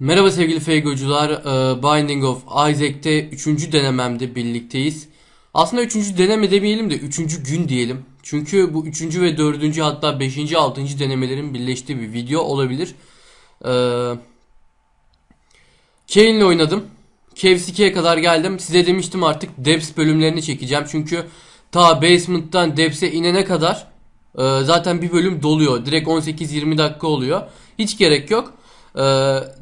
Merhaba sevgili Feygocular. Ee, Binding of Isaac'te 3. denememde birlikteyiz. Aslında 3. deneme demeyelim de 3. gün diyelim. Çünkü bu 3. ve 4. hatta 5. 6. denemelerin birleştiği bir video olabilir. Ee, Kane'le oynadım. Cave 2'ye kadar geldim. Size demiştim artık Depths bölümlerini çekeceğim. Çünkü ta Basement'tan Depths'e inene kadar e, zaten bir bölüm doluyor. Direkt 18-20 dakika oluyor. Hiç gerek yok. E,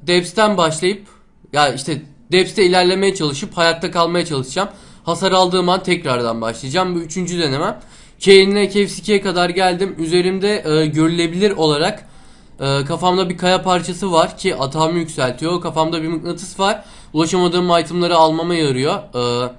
Depths'ten başlayıp ya işte Depths'te ilerlemeye çalışıp hayatta kalmaya çalışacağım. Hasar aldığım an tekrardan başlayacağım. Bu üçüncü denemem. Kane'le Cave 2'ye kadar geldim. Üzerimde e, görülebilir olarak ee, kafamda bir kaya parçası var ki atağımı yükseltiyor. Kafamda bir mıknatıs var. Ulaşamadığım itemları almama yarıyor. Ee,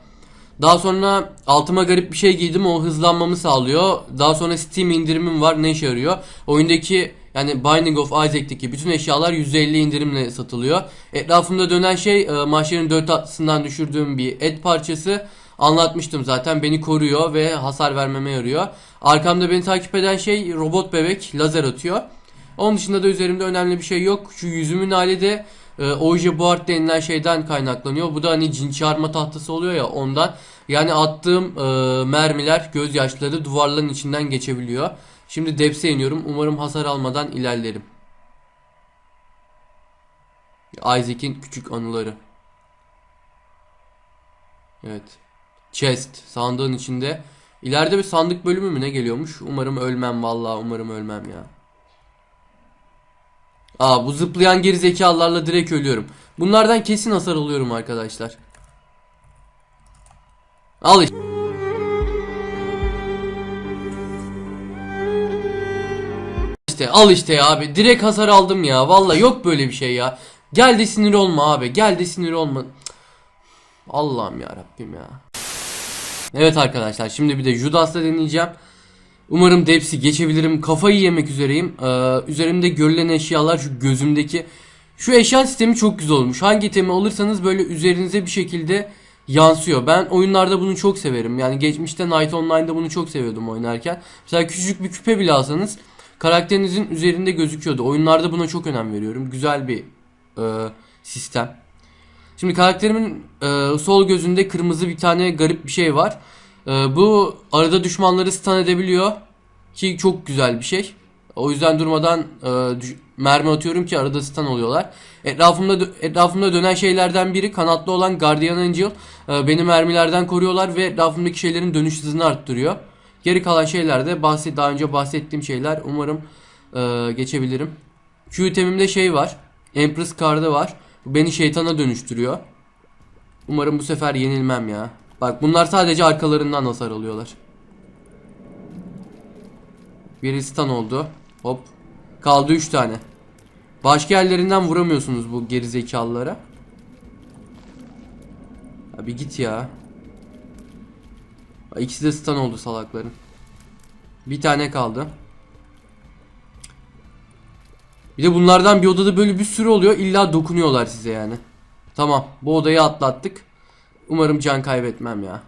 daha sonra altıma garip bir şey giydim. O hızlanmamı sağlıyor. Daha sonra Steam indirimim var. Ne işe yarıyor? Oyundaki yani Binding of Isaac'teki bütün eşyalar %50 indirimle satılıyor. Etrafımda dönen şey e, mahşerin dört atlısından düşürdüğüm bir et parçası. Anlatmıştım zaten beni koruyor ve hasar vermeme yarıyor. Arkamda beni takip eden şey robot bebek lazer atıyor. Onun dışında da üzerimde önemli bir şey yok. Şu yüzümün hali de e, Oje Board denilen şeyden kaynaklanıyor. Bu da hani cin çağırma tahtası oluyor ya ondan. Yani attığım e, mermiler, gözyaşları duvarların içinden geçebiliyor. Şimdi depse iniyorum. Umarım hasar almadan ilerlerim. Isaac'in küçük anıları. Evet. Chest. Sandığın içinde. İleride bir sandık bölümü mü ne geliyormuş? Umarım ölmem vallahi umarım ölmem ya. Aa bu zıplayan geri zekalılarla direkt ölüyorum. Bunlardan kesin hasar alıyorum arkadaşlar. Al işte. İşte al işte ya abi. Direkt hasar aldım ya. Valla yok böyle bir şey ya. Gel de sinir olma abi. Gel de sinir olma. Allah'ım ya Rabbim ya. Evet arkadaşlar şimdi bir de Judas'ta deneyeceğim. Umarım Deps'i geçebilirim. Kafayı yemek üzereyim. Ee, üzerimde görülen eşyalar şu gözümdeki. Şu eşya sistemi çok güzel olmuş. Hangi itemi alırsanız böyle üzerinize bir şekilde yansıyor. Ben oyunlarda bunu çok severim. Yani geçmişte Night Online'da bunu çok seviyordum oynarken. Mesela küçücük bir küpe bile alsanız karakterinizin üzerinde gözüküyordu. Oyunlarda buna çok önem veriyorum. Güzel bir e, sistem. Şimdi karakterimin e, sol gözünde kırmızı bir tane garip bir şey var. E, bu arada düşmanları stun edebiliyor. Ki çok güzel bir şey. O yüzden durmadan e, düş- mermi atıyorum ki arada stun oluyorlar. Etrafımda etrafımda dönen şeylerden biri kanatlı olan Guardian Angel. E, beni mermilerden koruyorlar ve etrafımdaki şeylerin dönüş hızını arttırıyor. Geri kalan şeyler de bahset daha önce bahsettiğim şeyler. Umarım e, geçebilirim. Q itemimde şey var. Empress Card'ı var. Beni şeytana dönüştürüyor. Umarım bu sefer yenilmem ya. Bak bunlar sadece arkalarından hasar alıyorlar. Biri stun oldu. Hop. Kaldı 3 tane. Başka yerlerinden vuramıyorsunuz bu geri zekalılara. Ya bir git ya. İkisi de stun oldu salakların. Bir tane kaldı. Bir de bunlardan bir odada böyle bir sürü oluyor. İlla dokunuyorlar size yani. Tamam. Bu odayı atlattık. Umarım can kaybetmem ya.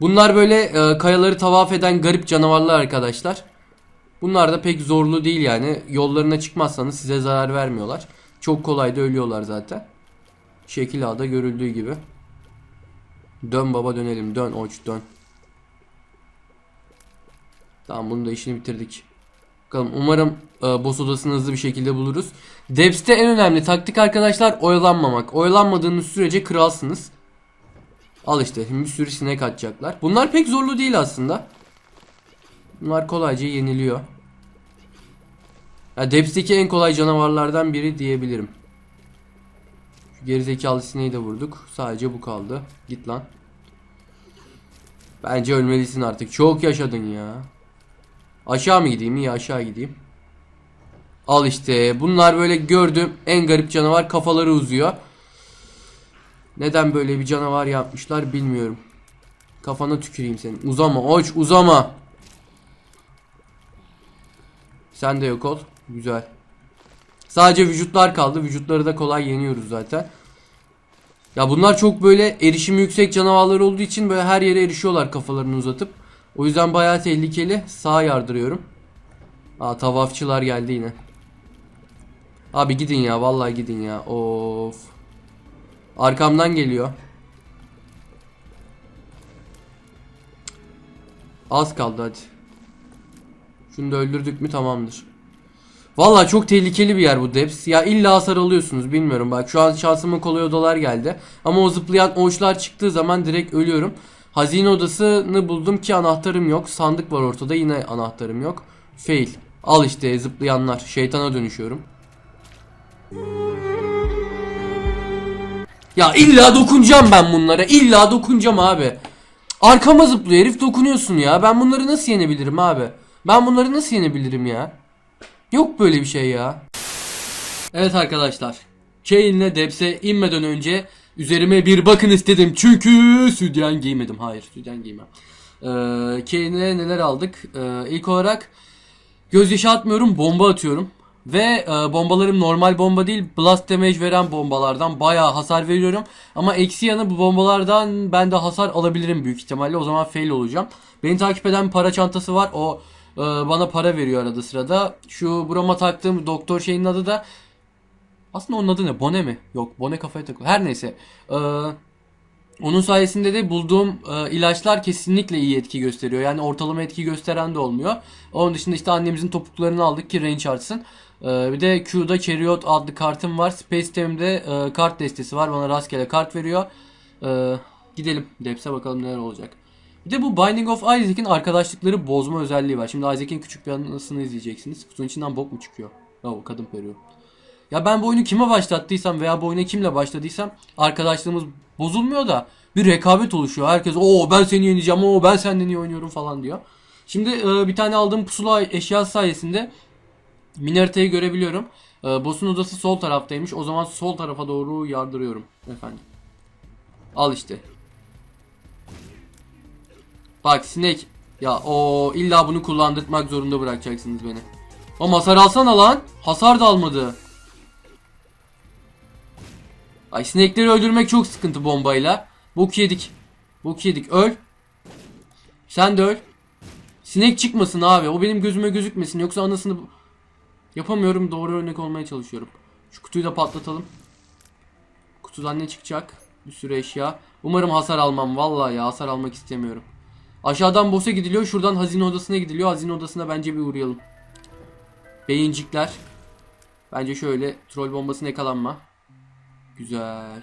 Bunlar böyle e, kayaları tavaf eden garip canavarlar arkadaşlar. Bunlar da pek zorlu değil yani. Yollarına çıkmazsanız size zarar vermiyorlar. Çok kolay da ölüyorlar zaten. Şekil A'da görüldüğü gibi. Dön baba dönelim. Dön oç dön. Tamam bunu da işini bitirdik. Bakalım umarım e, boss odasını hızlı bir şekilde buluruz. Depth'te en önemli taktik arkadaşlar oyalanmamak. Oyalanmadığınız sürece kralsınız. Al işte şimdi bir sürü sinek atacaklar. Bunlar pek zorlu değil aslında. Bunlar kolayca yeniliyor. Ya Depth'teki en kolay canavarlardan biri diyebilirim. Gerizekalı sineği de vurduk. Sadece bu kaldı. Git lan. Bence ölmelisin artık. Çok yaşadın ya. Aşağı mı gideyim? İyi aşağı gideyim. Al işte. Bunlar böyle gördüm. En garip canavar kafaları uzuyor. Neden böyle bir canavar yapmışlar bilmiyorum. Kafana tüküreyim senin. Uzama oç uzama. Sen de yok ol. Güzel. Sadece vücutlar kaldı. Vücutları da kolay yeniyoruz zaten. Ya bunlar çok böyle erişimi yüksek canavarlar olduğu için böyle her yere erişiyorlar kafalarını uzatıp. O yüzden bayağı tehlikeli. Sağa yardırıyorum. Aa tavafçılar geldi yine. Abi gidin ya vallahi gidin ya. Of. Arkamdan geliyor. Az kaldı hadi. Şunu da öldürdük mü tamamdır. Vallahi çok tehlikeli bir yer bu Debs. Ya illa hasar alıyorsunuz bilmiyorum bak. Şu an şansıma kolay odalar geldi. Ama o zıplayan oğuşlar çıktığı zaman direkt ölüyorum. Hazine odasını buldum ki anahtarım yok. Sandık var ortada yine anahtarım yok. Fail. Al işte zıplayanlar. Şeytana dönüşüyorum. Ya illa dokunacağım ben bunlara. İlla dokunacağım abi. Arkama zıplıyor herif dokunuyorsun ya. Ben bunları nasıl yenebilirim abi? Ben bunları nasıl yenebilirim ya? Yok böyle bir şey ya. Evet arkadaşlar. Kane'le Debs'e inmeden önce üzerime bir bakın istedim. Çünkü sütyen giymedim. Hayır sütyen giymem. Ee, neler aldık? Ee, ilk olarak gözyaşı atmıyorum bomba atıyorum. Ve e, bombalarım normal bomba değil blast damage veren bombalardan bayağı hasar veriyorum. Ama eksi yanı bu bombalardan ben de hasar alabilirim büyük ihtimalle. O zaman fail olacağım. Beni takip eden para çantası var. O e, bana para veriyor arada sırada. Şu burama taktığım doktor şeyin adı da aslında onun adı ne? Bone mi? Yok Bone kafaya takıyor. Her neyse. Ee, onun sayesinde de bulduğum e, ilaçlar kesinlikle iyi etki gösteriyor. Yani ortalama etki gösteren de olmuyor. Onun dışında işte annemizin topuklarını aldık ki range artsın. Ee, bir de Q'da Chariot adlı kartım var. Space Tem'de e, kart destesi var. Bana rastgele kart veriyor. Ee, gidelim Deps'e bakalım neler olacak. Bir de bu Binding of Isaac'in arkadaşlıkları bozma özelliği var. Şimdi Isaac'in küçük bir anısını izleyeceksiniz. Kutunun içinden bok mu çıkıyor? Ya o kadın periyor. Ya ben bu oyunu kime başlattıysam veya bu oyuna kimle başladıysam arkadaşlığımız bozulmuyor da bir rekabet oluşuyor. Herkes o ben seni yeneceğim, o ben senden iyi oynuyorum falan diyor. Şimdi e, bir tane aldığım pusula eşya sayesinde Minarita'yı görebiliyorum. E, boss'un odası sol taraftaymış. O zaman sol tarafa doğru yardırıyorum efendim. Al işte. Bak sinek. Ya o illa bunu kullandırmak zorunda bırakacaksınız beni. O hasar alsana lan. Hasar da almadı. Ay sinekleri öldürmek çok sıkıntı bombayla. Bok yedik. Bok yedik. Öl. Sen de öl. Sinek çıkmasın abi. O benim gözüme gözükmesin. Yoksa anasını yapamıyorum. Doğru örnek olmaya çalışıyorum. Şu kutuyu da patlatalım. Kutudan ne çıkacak? Bir sürü eşya. Umarım hasar almam. Vallahi ya hasar almak istemiyorum. Aşağıdan boss'a gidiliyor. Şuradan hazine odasına gidiliyor. Hazine odasına bence bir uğrayalım. Beyincikler. Bence şöyle troll bombasına yakalanma. Güzel.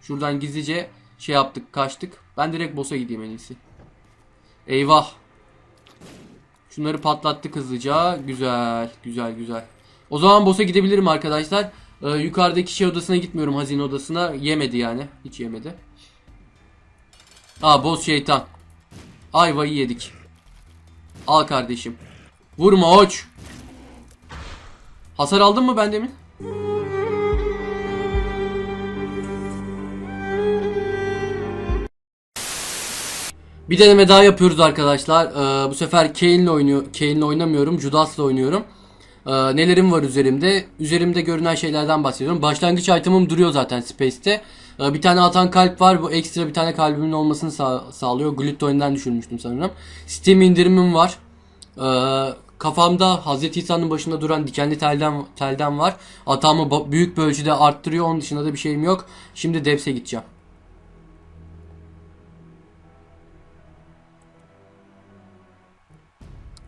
Şuradan gizlice şey yaptık, kaçtık. Ben direkt boss'a gideyim en iyisi. Eyvah. Şunları patlattık hızlıca. Güzel, güzel, güzel. O zaman boss'a gidebilirim arkadaşlar. Ee, yukarıdaki şey odasına gitmiyorum, hazine odasına. Yemedi yani. Hiç yemedi. Aa boss şeytan. Ayvayı yedik. Al kardeşim. Vurma oç. Hasar aldın mı ben demin? Bir deneme daha yapıyoruz arkadaşlar. Ee, bu sefer Kane'le oynuyor. Kane'le oynamıyorum. Judas'la oynuyorum. Ee, nelerim var üzerimde? Üzerimde görünen şeylerden bahsediyorum. Başlangıç item'ım duruyor zaten Space'te. Ee, bir tane atan kalp var. Bu ekstra bir tane kalbimin olmasını sağ- sağlıyor. Glittoin'den düşürmüştüm sanırım. Steam indirimim var. Ee, kafamda Hazreti İsa'nın başında duran dikenli telden telden var. Atağımı büyük bir ölçüde arttırıyor. Onun dışında da bir şeyim yok. Şimdi Debs'e gideceğim.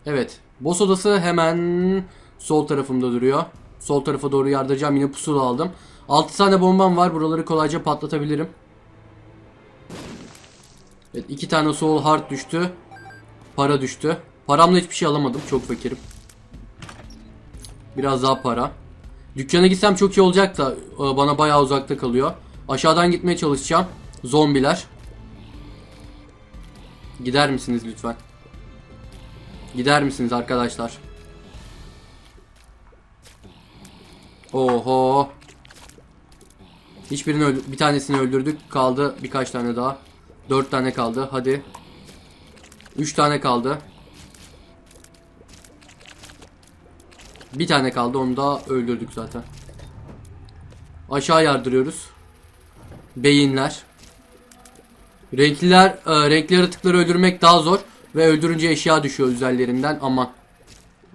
Evet. Boss odası hemen sol tarafımda duruyor. Sol tarafa doğru yardıracağım. Yine pusula aldım. 6 tane bombam var. Buraları kolayca patlatabilirim. Evet. 2 tane soul heart düştü. Para düştü. Paramla hiçbir şey alamadım. Çok fakirim. Biraz daha para. Dükkana gitsem çok iyi olacak da e, bana bayağı uzakta kalıyor. Aşağıdan gitmeye çalışacağım. Zombiler. Gider misiniz lütfen? Gider misiniz arkadaşlar? Oho. Hiçbirini öldü bir tanesini öldürdük. Kaldı birkaç tane daha. Dört tane kaldı. Hadi. Üç tane kaldı. Bir tane kaldı. Onu da öldürdük zaten. Aşağı yardırıyoruz. Beyinler. Renkliler, e, renkli yaratıkları öldürmek daha zor. Ve öldürünce eşya düşüyor üzerlerinden. Aman.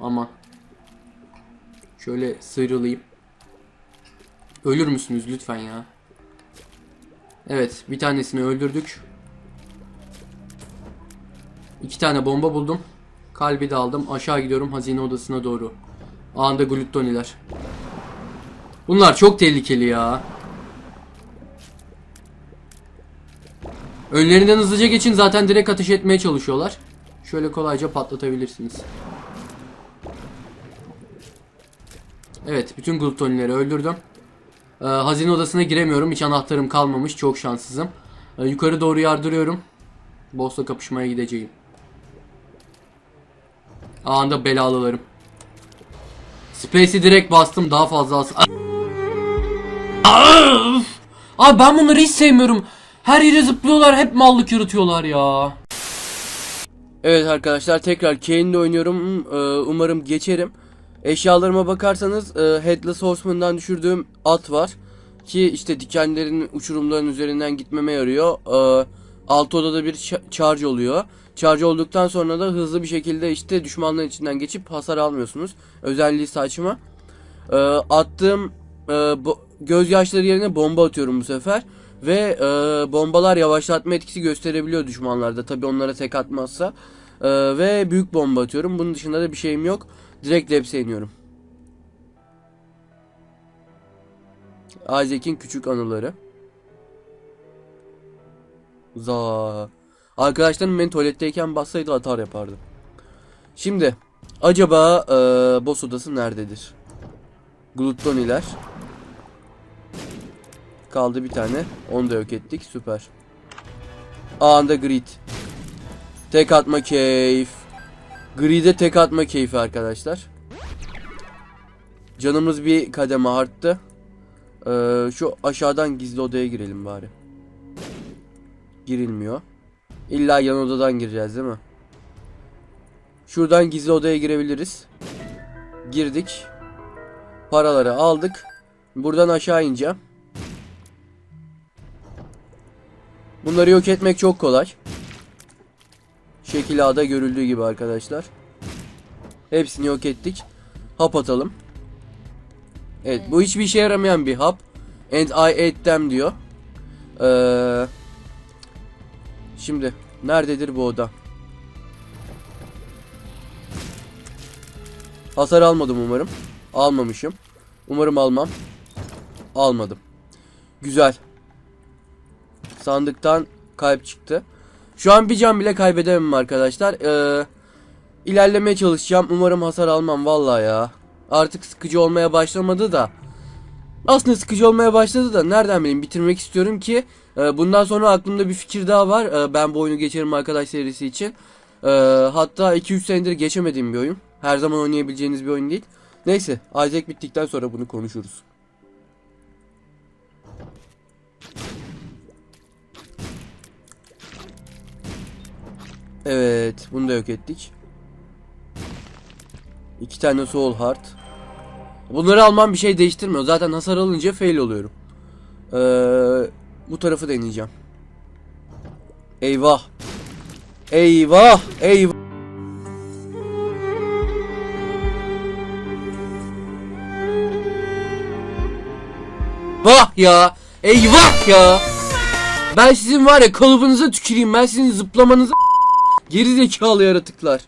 Aman. Şöyle sıyrılayım. Ölür müsünüz lütfen ya? Evet bir tanesini öldürdük. İki tane bomba buldum. Kalbi de aldım. Aşağı gidiyorum hazine odasına doğru. Anda gluttoniler. Bunlar çok tehlikeli ya. Önlerinden hızlıca geçin zaten direkt ateş etmeye çalışıyorlar. Şöyle kolayca patlatabilirsiniz. Evet bütün gluttonileri öldürdüm. Ee, hazine odasına giremiyorum. Hiç anahtarım kalmamış. Çok şanssızım. Ee, yukarı doğru yardırıyorum. Boss'la kapışmaya gideceğim. Anında belalılarım. Space'i direkt bastım daha fazla as-! Abi ben bunları hiç sevmiyorum. Her yere zıplıyorlar hep mallık yürütüyorlar ya. Evet arkadaşlar tekrar Kane'de oynuyorum. Ee, Umarım geçerim. Eşyalarıma bakarsanız e, Headless Horseman'dan düşürdüğüm at var. Ki işte dikenlerin uçurumların üzerinden gitmeme yarıyor. Ee, Alt odada bir charge oluyor. Charge olduktan sonra da hızlı bir şekilde işte düşmanların içinden geçip hasar almıyorsunuz. Özelliği saçma. Ee, attığım e, bo- gözyaşları yerine bomba atıyorum bu sefer. Ve e, bombalar yavaşlatma etkisi gösterebiliyor düşmanlarda. Tabi onlara tek atmazsa. Ee, ve büyük bomba atıyorum. Bunun dışında da bir şeyim yok. Direkt Labs'e iniyorum. Isaac'in küçük anıları. Za. Arkadaşlarım beni tuvaletteyken bassaydı atar yapardı. Şimdi acaba e, boss odası nerededir? Gluttoniler. Kaldı bir tane. Onu da yok ettik. Süper. Anda grid. Tek atma keyif. Grid'e tek atma keyfi arkadaşlar. Canımız bir kademe arttı. Ee, şu aşağıdan gizli odaya girelim bari. Girilmiyor. İlla yan odadan gireceğiz değil mi? Şuradan gizli odaya girebiliriz. Girdik. Paraları aldık. Buradan aşağı ineceğim. Bunları yok etmek çok kolay. Şekil A'da görüldüğü gibi arkadaşlar. Hepsini yok ettik. Hap atalım. Evet bu hiçbir işe yaramayan bir hap. And I ate them diyor. Ee, şimdi nerededir bu oda? Hasar almadım umarım. Almamışım. Umarım almam. Almadım. Güzel. Sandıktan kalp çıktı. Şu an bir can bile kaybedemem arkadaşlar. Ee, ilerlemeye çalışacağım. Umarım hasar almam vallahi ya. Artık sıkıcı olmaya başlamadı da. Aslında sıkıcı olmaya başladı da nereden bileyim bitirmek istiyorum ki e, bundan sonra aklımda bir fikir daha var. E, ben bu oyunu geçerim arkadaş serisi için. E, hatta 2-3 senedir geçemediğim bir oyun. Her zaman oynayabileceğiniz bir oyun değil. Neyse Isaac bittikten sonra bunu konuşuruz. Evet bunu da yok ettik. İki tane soul heart. Bunları almam bir şey değiştirmiyor. Zaten hasar alınca fail oluyorum. Ee, bu tarafı deneyeceğim. Eyvah. Eyvah. Eyvah. Vah ya. Eyvah ya. Ben sizin var ya kalıbınıza tüküreyim. Ben sizin zıplamanıza geri zekalı yaratıklar.